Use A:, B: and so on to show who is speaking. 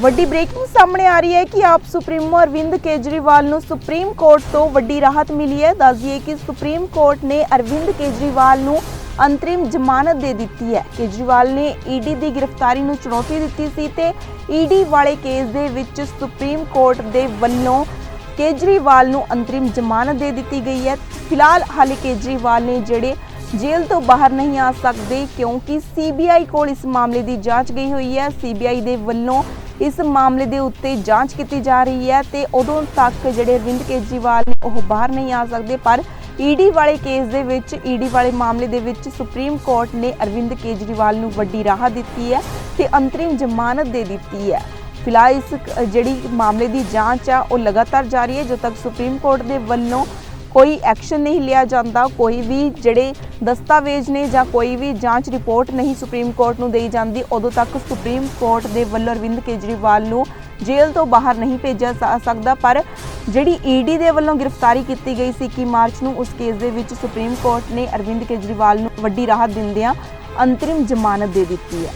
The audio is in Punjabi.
A: ਵੱਡੀ ਬ੍ਰੇਕਿੰਗ ਸਾਹਮਣੇ ਆ ਰਹੀ ਹੈ ਕਿ ਆਪ ਸੁਪਰੀਮੋ ਅਰਵਿੰਦ ਕੇਜਰੀਵਾਲ ਨੂੰ ਸੁਪਰੀਮ ਕੋਰਟ ਤੋਂ ਵੱਡੀ ਰਾਹਤ ਮਿਲੀ ਹੈ। ਦੱਸ ਕਿ ਸੁਪਰੀਮ ਕੋਰਟ ਨੇ ਅਰਵਿੰਦ ਕੇਜਰੀਵਾਲ ਨੂੰ ਅੰਤਰਿਮ ਜ਼ਮਾਨਤ ਦੇ ਦਿੱਤੀ ਹੈ। ਕੇਜਰੀਵਾਲ ਨੇ ਈਡੀ ਦੀ ਗ੍ਰਿਫਤਾਰੀ ਨੂੰ ਚੁਣੌਤੀ ਦਿੱਤੀ ਸੀ ਤੇ ਈਡੀ ਵਾਲੇ ਕੇਸ ਦੇ ਵਿੱਚ ਸੁਪਰੀਮ ਕੋਰਟ ਦੇ ਵੱਲੋਂ ਕੇਜਰੀਵਾਲ ਨੂੰ ਅੰਤਰਿਮ ਜ਼ਮਾਨਤ ਦੇ ਦਿੱਤੀ ਗਈ ਹੈ। ਫਿਲਹਾਲ ਹਾਲੇ ਕੇਜਰੀਵਾਲ ਨੇ ਜਿਹੜੇ ਜੇਲ੍ਹ ਤੋਂ ਬਾਹਰ ਨਹੀਂ ਆ ਸਕਦੇ ਕਿਉਂਕਿ ਸੀਬੀਆਈ ਕੋਲ ਇਸ ਮਾਮਲੇ ਦੀ ਜਾਂਚ ਗਈ ਹੋਈ ਹੈ। ਸੀਬੀਆਈ ਦੇ ਵੱਲੋਂ ਇਸ ਮਾਮਲੇ ਦੇ ਉੱਤੇ ਜਾਂਚ ਕੀਤੀ ਜਾ ਰਹੀ ਹੈ ਤੇ ਉਦੋਂ ਤੱਕ ਜਿਹੜੇ ਅਰਵਿੰਦ ਕੇਜਰੀਵਾਲ ਨੇ ਉਹ ਬਾਹਰ ਨਹੀਂ ਆ ਸਕਦੇ, ਪਰ ਈਡੀ ਵਾਲੇ ਕੇਸ ਦੇ ਵਿੱਚ ਈਡੀ ਵਾਲੇ ਮਾਮਲੇ ਦੇ ਵਿੱਚ ਸੁਪਰੀਮ ਕੋਰਟ ਨੇ ਅਰਵਿੰਦ ਕੇਜਰੀਵਾਲ ਨੂੰ ਵੱਡੀ ਰਾਹਤ ਦਿੱਤੀ ਹੈ ਤੇ ਅੰਤਰਿਮ ਜ਼ਮਾਨਤ ਦੇ ਦਿੱਤੀ ਹੈ। ਫਿਲਹਾਲ ਇਸ ਜਿਹੜੀ ਮਾਮਲੇ ਦੀ ਜਾਂਚ ਆ, ਉਹ ਲਗਾਤਾਰ ਜਾਰੀ ਹੈ। ਜਦੋਂ ਤੱਕ ਸੁਪਰੀਮ ਕੋਰਟ ਦੇ ਵੱਲੋਂ ਕੋਈ ਐਕਸ਼ਨ ਨਹੀਂ ਲਿਆ ਜਾਂਦਾ, ਕੋਈ ਵੀ ਜਿਹੜੇ ਦਸਤਾਵੇਜ਼ ਨੇ ਜਾਂ ਕੋਈ ਵੀ ਜਾਂਚ ਰਿਪੋਰਟ ਨਹੀਂ ਸੁਪਰੀਮ ਕੋਰਟ ਨੂੰ ਦੇਈ ਜਾਂਦੀ, ਉਦੋਂ ਤੱਕ ਸੁਪਰੀਮ ਕੋਰਟ ਦੇ ਵੱਲੋਂ ਅਰਵਿੰਦ ਕੇਜਰੀਵਾਲ ਨੂੰ ਜੇਲ੍ਹ ਤੋਂ ਬਾਹਰ ਨਹੀਂ ਭੇਜਿਆ ਜਾ ਸਕਦਾ। ਪਰ ਜਿਹੜੀ ਈਡੀ ਦੇ ਵੱਲੋਂ ਗ੍ਰਿਫਤਾਰੀ ਕੀਤੀ ਗਈ ਸੀ 21 ਮਾਰਚ ਨੂੰ ਉਸ ਕੇਸ ਦੇ ਵਿੱਚ ਸੁਪਰੀਮ ਕੋਰਟ ਨੇ ਅਰਵਿੰਦ ਕੇਜਰੀਵਾਲ ਨੂੰ ਵੱਡੀ ਰਾਹਤ ਦਿੰਦਿਆਂ ਅੰਤਰਿਮ ਜ਼ਮਾਨਤ ਦੇ ਦਿੱਤੀ ਹੈ।